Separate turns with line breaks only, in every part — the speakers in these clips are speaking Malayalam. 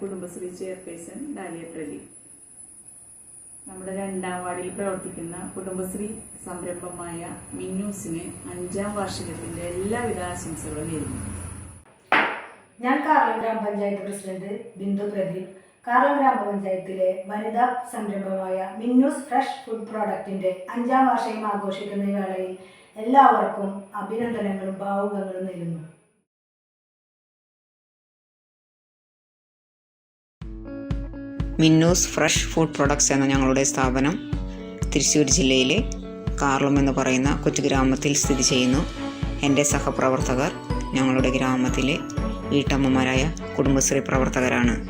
കുടുംബശ്രീ ചെയർപേഴ്സൺ ഡാലിയ പ്രദീപ് നമ്മുടെ രണ്ടാം വാർഡിൽ പ്രവർത്തിക്കുന്ന കുടുംബശ്രീ സംരംഭമായ മിന്നൂസിന് അഞ്ചാം വാർഷികത്തിന്റെ എല്ലാവിധ ആശംസകളും നേരുന്നു.
ഞാൻ കാർളം ഗ്രാമപഞ്ചായത്ത് പ്രസിഡന്റ് ബിന്ദു പ്രദീപ് ഗ്രാമ ഗ്രാമപഞ്ചായത്തിലെ വനിതാ സംരംഭമായ മിന്നൂസ് ഫ്രഷ് ഫുഡ് പ്രോഡക്റ്റിന്റെ അഞ്ചാം വാർഷികം ആഘോഷിക്കുന്ന വേളയിൽ എല്ലാവർക്കും അഭിനന്ദനങ്ങളും ഭാവുകങ്ങളും നേരുന്നു.
മിന്നൂസ് ഫ്രഷ് ഫുഡ് പ്രൊഡക്ട്സ് എന്ന ഞങ്ങളുടെ സ്ഥാപനം തൃശ്ശൂർ ജില്ലയിലെ കാർളം എന്ന് പറയുന്ന കൊച്ചു ഗ്രാമത്തിൽ സ്ഥിതി ചെയ്യുന്നു. എന്റെ സഹപ്രവർത്തകർ ഞങ്ങളുടെ ഗ്രാമത്തിലെ വീട്ടമ്മമാരായ കുടുംബശ്രീ പ്രവർത്തകരാണ്.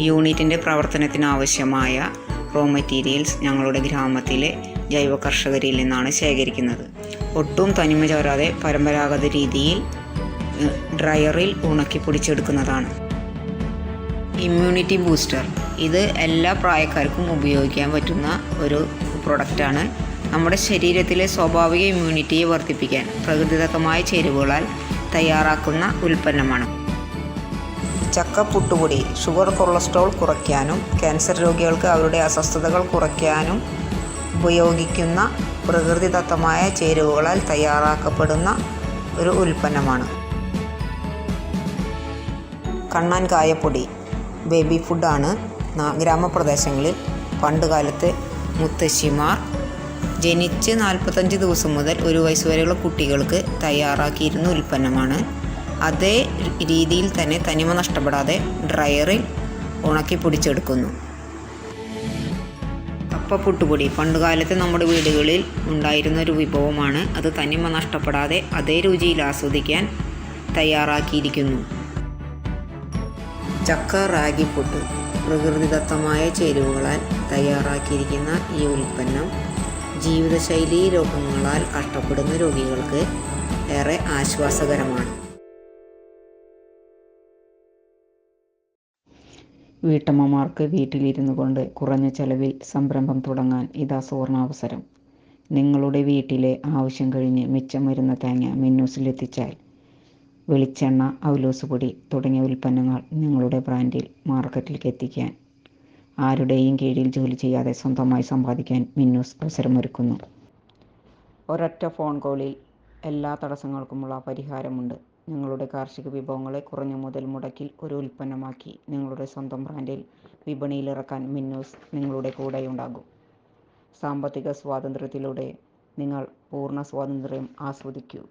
യൂണിറ്റിന്റെ പ്രവർത്തനത്തിനാവശ്യമായ റോ മെറ്റീരിയൽസ് ഞങ്ങളുടെ ഗ്രാമത്തിലെ ജൈവ കർഷകരിൽ നിന്നാണ് ശേഖരിക്കുന്നത്. ഒട്ടും തനിമ ചോരാതെ പരമ്പരാഗത രീതിയിൽ ഡ്രയറിൽ ഉണക്കി പൊടിച്ചെടുക്കുന്നതാണ്. ഇമ്മ്യൂണിറ്റി ബൂസ്റ്റർ ഇത് എല്ലാ പ്രായക്കാർക്കും ഉപയോഗിക്കാൻ പറ്റുന്ന ഒരു പ്രൊഡക്റ്റാണ് നമ്മുടെ ശരീരത്തിലെ സ്വാഭാവിക ഇമ്മ്യൂണിറ്റിയെ വർദ്ധിപ്പിക്കാൻ പ്രകൃതിദത്തമായ ചേരുവകളാൽ തയ്യാറാക്കുന്ന ഉൽപ്പന്നമാണ്. ചക്ക പുട്ടുപൊടി ഷുഗർ കൊളസ്ട്രോൾ കുറയ്ക്കാനും ക്യാൻസർ രോഗികൾക്ക് അവരുടെ അസ്വസ്ഥതകൾ കുറയ്ക്കാനും ഉപയോഗിക്കുന്ന പ്രകൃതിദത്തമായ ചേരുവകളാൽ തയ്യാറാക്കപ്പെടുന്ന ഒരു ഉൽപ്പന്നമാണ്. കണ്ണാൻ കായപ്പൊടി ബേബി ഫുഡാണ്. ഗ്രാമപ്രദേശങ്ങളിൽ പണ്ട് കാലത്ത് മുത്തശ്ശിമാർ ജനിച്ച് നാൽപ്പത്തഞ്ച് ദിവസം മുതൽ ഒരു വയസ്സ് വരെയുള്ള കുട്ടികൾക്ക് തയ്യാറാക്കിയിരുന്ന ഉൽപ്പന്നമാണ്. അതേ രീതിയിൽ തന്നെ തനിമ നഷ്ടപ്പെടാതെ ഡ്രയറിൽ ഉണക്കി പൊടിച്ചെടുക്കുന്നു. കപ്പ പുട്ടുപൊടി പണ്ടുകാലത്ത് നമ്മുടെ വീടുകളിൽ ഉണ്ടായിരുന്ന ഒരു വിഭവമാണ്. അത് തനിമ നഷ്ടപ്പെടാതെ അതേ രുചിയിൽ ആസ്വദിക്കാൻ തയ്യാറാക്കിയിരിക്കുന്നു. ചക്ക റാഗി പ്രകൃതിദത്തമായ ചേരുവകളാൽ തയ്യാറാക്കിയിരിക്കുന്ന ഈ ഉൽപ്പന്നം ജീവിതശൈലി രോഗങ്ങളാൽ കഷ്ടപ്പെടുന്ന രോഗികൾക്ക് ഏറെ ആശ്വാസകരമാണ്. വീട്ടമ്മമാർക്ക് വീട്ടിലിരുന്നു കൊണ്ട് കുറഞ്ഞ ചെലവിൽ സംരംഭം തുടങ്ങാൻ ഇതാ സുവർണാവസരം. നിങ്ങളുടെ വീട്ടിലെ ആവശ്യം കഴിഞ്ഞ് മിച്ചം വരുന്ന തേങ്ങ മിന്നൂസിലെത്തിച്ചാൽ വെളിച്ചെണ്ണ അവലോസ് പൊടി തുടങ്ങിയ ഉൽപ്പന്നങ്ങൾ നിങ്ങളുടെ ബ്രാൻഡിൽ മാർക്കറ്റിലേക്ക് എത്തിക്കാൻ. ആരുടെയും കീഴിൽ ജോലി ചെയ്യാതെ സ്വന്തമായി സമ്പാദിക്കാൻ മിന്നൂസ് അവസരമൊരുക്കുന്നു. ഒരൊറ്റ ഫോൺ കോളിൽ എല്ലാ തടസ്സങ്ങൾക്കുമുള്ള പരിഹാരമുണ്ട്. നിങ്ങളുടെ കാർഷിക വിഭവങ്ങളെ കുറഞ്ഞ മുതൽ മുടക്കിൽ ഒരു ഉൽപ്പന്നമാക്കി നിങ്ങളുടെ സ്വന്തം ബ്രാൻഡിൽ വിപണിയിലിറക്കാൻ മിന്നൂസ് നിങ്ങളുടെ കൂടെയുണ്ടാകും. സാമ്പത്തിക സ്വാതന്ത്ര്യത്തിലൂടെ നിങ്ങൾ പൂർണ സ്വാതന്ത്ര്യം ആസ്വദിക്കൂ.